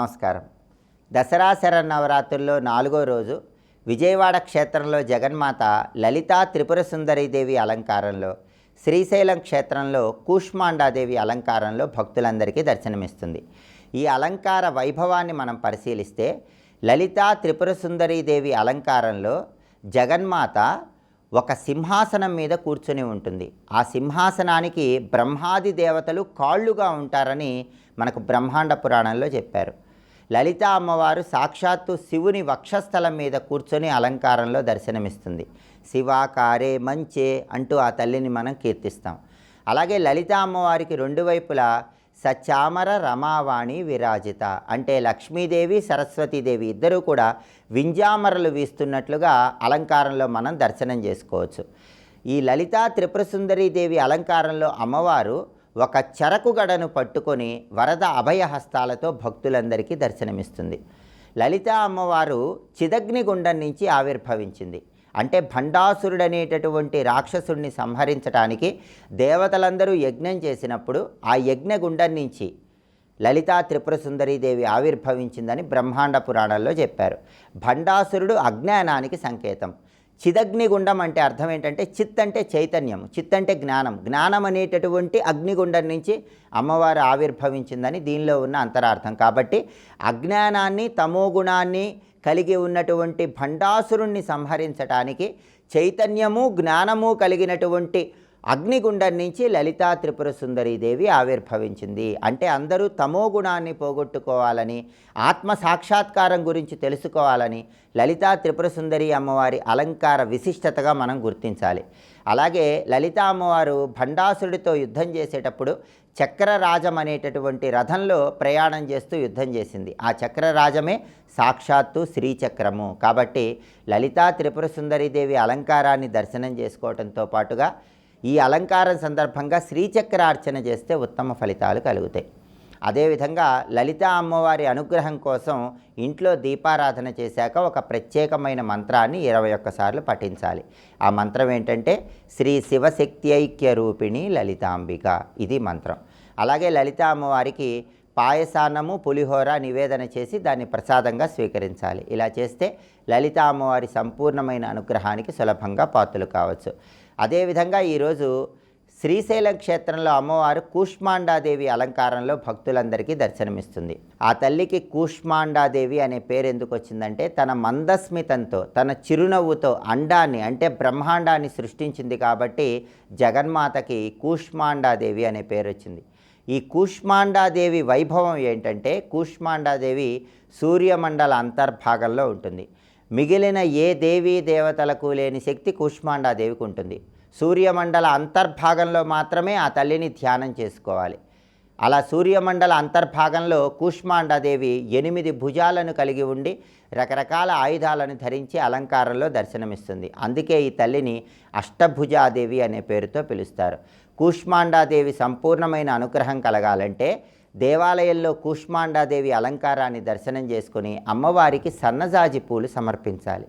నమస్కారం. దసరా శరన్నవరాత్రుల్లో నాలుగో రోజు విజయవాడ క్షేత్రంలో జగన్మాత లలితా త్రిపుర సుందరీదేవి అలంకారంలో శ్రీశైలం క్షేత్రంలో కూష్మాండాదేవి అలంకారంలో భక్తులందరికీ దర్శనమిస్తుంది. ఈ అలంకార వైభవాన్ని మనం పరిశీలిస్తే లలితా త్రిపుర సుందరీదేవి అలంకారంలో జగన్మాత ఒక సింహాసనం మీద కూర్చొని ఉంటుంది. ఆ సింహాసనానికి బ్రహ్మాది దేవతలు కాళ్ళుగా ఉంటారని మనకు బ్రహ్మాండ పురాణంలో చెప్పారు. లలిత అమ్మవారు సాక్షాత్తు శివుని వక్షస్థలం మీద కూర్చొని అలంకారంలో దర్శనమిస్తుంది. శివాకారే మంచే అంటూ ఆ తల్లిని మనం కీర్తిస్తాం. అలాగే లలిత అమ్మవారికి రెండు వైపులా సచామర రమావాణి విరాజిత అంటే లక్ష్మీదేవి సరస్వతీదేవి ఇద్దరూ కూడా వింజామరలు వీస్తున్నట్లుగా అలంకారంలో మనం దర్శనం చేసుకోవచ్చు. ఈ లలితా త్రిపురసుందరీదేవి అలంకారంలో అమ్మవారు ఒక చెరకు గడను పట్టుకొని వరద అభయహస్తాలతో భక్తులందరికీ దర్శనమిస్తుంది. లలిత అమ్మవారు చిదగ్నిగుండం నుంచి ఆవిర్భవించింది. అంటే భండాసురుడనేటటువంటి రాక్షసుడిని సంహరించడానికి దేవతలందరూ యజ్ఞం చేసినప్పుడు ఆ యజ్ఞగుండం నుంచి లలితా త్రిపుర సుందరీదేవి ఆవిర్భవించిందని బ్రహ్మాండ పురాణాల్లో చెప్పారు. భండాసురుడు అజ్ఞానానికి సంకేతం. చిదగ్నిగుండం అంటే అర్థం ఏంటంటే చిత్ అంటే చైతన్యం చిత్ అంటే జ్ఞానం. జ్ఞానం అనేటటువంటి అగ్నిగుండం నుంచి అమ్మవారు ఆవిర్భవించిందని దీనిలో ఉన్న అంతరార్థం. కాబట్టి అజ్ఞానాన్ని తమోగుణాన్ని కలిగి ఉన్నటువంటి భండాసురుణ్ణి సంహరించటానికి చైతన్యము జ్ఞానము కలిగినటువంటి అగ్నిగుండం నుంచి లలితా త్రిపుర సుందరీదేవి ఆవిర్భవించింది. అంటే అందరూ తమో గుణాన్ని పోగొట్టుకోవాలని ఆత్మ సాక్షాత్కారం గురించి తెలుసుకోవాలని లలితా త్రిపుర సుందరి అమ్మవారి అలంకార విశిష్టతగా మనం గుర్తించాలి. అలాగే లలితా అమ్మవారు భండాసుడితో యుద్ధం చేసేటప్పుడు చక్రరాజం అనేటటువంటి రథంలో ప్రయాణం చేస్తూ యుద్ధం చేసింది. ఆ చక్రరాజమే సాక్షాత్తు శ్రీచక్రము. కాబట్టి లలితా త్రిపుర సుందరీదేవి అలంకారాన్ని దర్శనం చేసుకోవడంతో పాటుగా ఈ అలంకారం సందర్భంగా శ్రీచక్రార్చన చేస్తే ఉత్తమ ఫలితాలు కలుగుతాయి. అదేవిధంగా లలిత అమ్మవారి అనుగ్రహం కోసం ఇంట్లో దీపారాధన చేశాక ఒక ప్రత్యేకమైన మంత్రాన్ని ఇరవై ఒక్కసార్లు పఠించాలి. ఆ మంత్రం ఏంటంటే శ్రీ శివశక్తి ఐక్య రూపిణి లలితాంబిక ఇది మంత్రం. అలాగే లలిత అమ్మవారికి పాయసాన్నము పులిహోర నివేదన చేసి దాన్ని ప్రసాదంగా స్వీకరించాలి. ఇలా చేస్తే లలిత అమ్మవారి సంపూర్ణమైన అనుగ్రహానికి సులభంగా పాత్రలు కావచ్చు. అదేవిధంగా ఈరోజు శ్రీశైలం క్షేత్రంలో అమ్మవారు కూష్మాండాదేవి అలంకారంలో భక్తులందరికీ దర్శనమిస్తుంది. ఆ తల్లికి కూష్మాండాదేవి అనే పేరు ఎందుకు వచ్చిందంటే తన మందస్మితంతో తన చిరునవ్వుతో అండాన్ని అంటే బ్రహ్మాండాన్ని సృష్టించింది కాబట్టి జగన్మాతకి కూష్మాండాదేవి అనే పేరు వచ్చింది. ఈ కూష్మాండాదేవి వైభవం ఏంటంటే కూష్మాండాదేవి సూర్యమండల అంతర్భాగంలో ఉంటుంది. మిగిలిన ఏ దేవీ దేవతలకు లేని శక్తి కూష్మాండాదేవికి ఉంటుంది సూర్యమండల అంతర్భాగంలో మాత్రమే ఆ తల్లిని ధ్యానం చేసుకోవాలి. అలా సూర్యమండల అంతర్భాగంలో కూష్మాండాదేవి ఎనిమిది భుజాలను కలిగి ఉండి రకరకాల ఆయుధాలను ధరించి అలంకారంలో దర్శనమిస్తుంది. అందుకే ఈ తల్లిని అష్టభుజాదేవి అనే పేరుతో పిలుస్తారు. కూష్మాండాదేవి సంపూర్ణమైన అనుగ్రహం కలగాలంటే దేవాలయంలో కూష్మాండాదేవి అలంకారాన్ని దర్శనం చేసుకుని అమ్మవారికి సన్నజాజి పూలు సమర్పించాలి.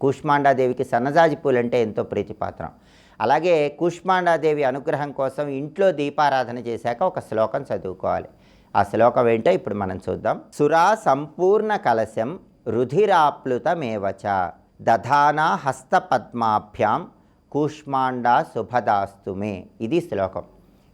కూష్మాండాదేవికి సన్నజాజి పూలు అంటే ఎంతో ప్రీతిపాత్రం. అలాగే కూష్మాండాదేవి అనుగ్రహం కోసం ఇంట్లో దీపారాధన చేశాక ఒక శ్లోకం చదువుకోవాలి. ఆ శ్లోకం ఏంటో ఇప్పుడు మనం చూద్దాం. సురా సంపూర్ణ కలశం రుధిరాప్లుతమేవచ దధానా హస్తపద్మాభ్యాం కూష్మాండా శుభదాస్తుమే ఇది శ్లోకం.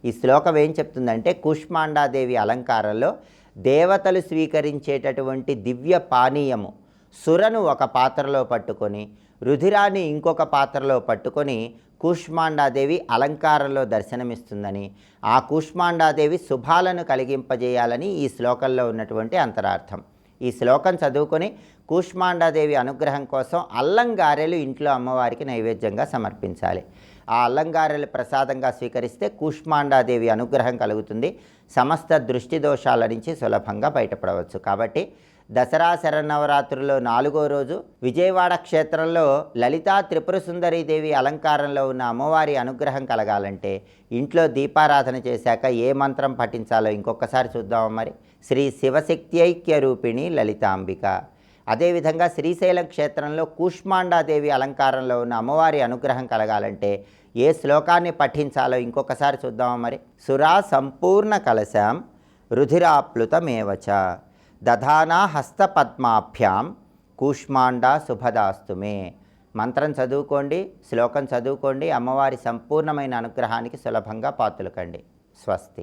ఈ శ్లోకం ఏం చెప్తుందంటే కుష్మాండాదేవి అలంకారంలో దేవతలు స్వీకరించేటటువంటి దివ్య పానీయము సురను ఒక పాత్రలో పట్టుకొని రుధిరాన్ని ఇంకొక పాత్రలో పట్టుకొని కూష్మాండాదేవి అలంకారంలో దర్శనమిస్తుందని ఆ కూష్మాండాదేవి శుభాలను కలిగింపజేయాలని ఈ శ్లోకంలో ఉన్నటువంటి అంతరార్థం. ఈ శ్లోకం చదువుకొని కూష్మాండాదేవి అనుగ్రహం కోసం అల్లం గారెలు ఇంట్లో అమ్మవారికి నైవేద్యంగా సమర్పించాలి. ఆ అల్లంగారెలు ప్రసాదంగా స్వీకరిస్తే కూష్మాండాదేవి అనుగ్రహం కలుగుతుంది. సమస్త దృష్టి దోషాల నుంచి సులభంగా బయటపడవచ్చు. కాబట్టి దసరా శరన్నవరాత్రుల్లో నాలుగో రోజు విజయవాడ క్షేత్రంలో లలితా త్రిపుర సుందరీదేవి అలంకారంలో ఉన్న అమ్మవారి అనుగ్రహం కలగాలంటే ఇంట్లో దీపారాధన చేశాక ఏ మంత్రం పఠించాలో ఇంకొకసారి చూద్దాం మరి? శ్రీ శివశక్తి ఐక్య రూపిణి లలితాంబిక. అదేవిధంగా శ్రీశైలం క్షేత్రంలో కూష్మాండాదేవి అలంకారంలో ఉన్న అమ్మవారి అనుగ్రహం కలగాలంటే ఏ శ్లోకాన్ని పఠించాలో ఇంకొకసారి చూద్దామా మరి? సురా సంపూర్ణ కలశాం రుధిరాప్లుతమేవచ దధానా హస్తపద్మాభ్యాం కూష్మాండ శుభదాస్తుమే మంత్రం చదువుకోండి శ్లోకం చదువుకోండి అమ్మవారి సంపూర్ణమైన అనుగ్రహానికి సులభంగా పాతులకండి. స్వస్తి.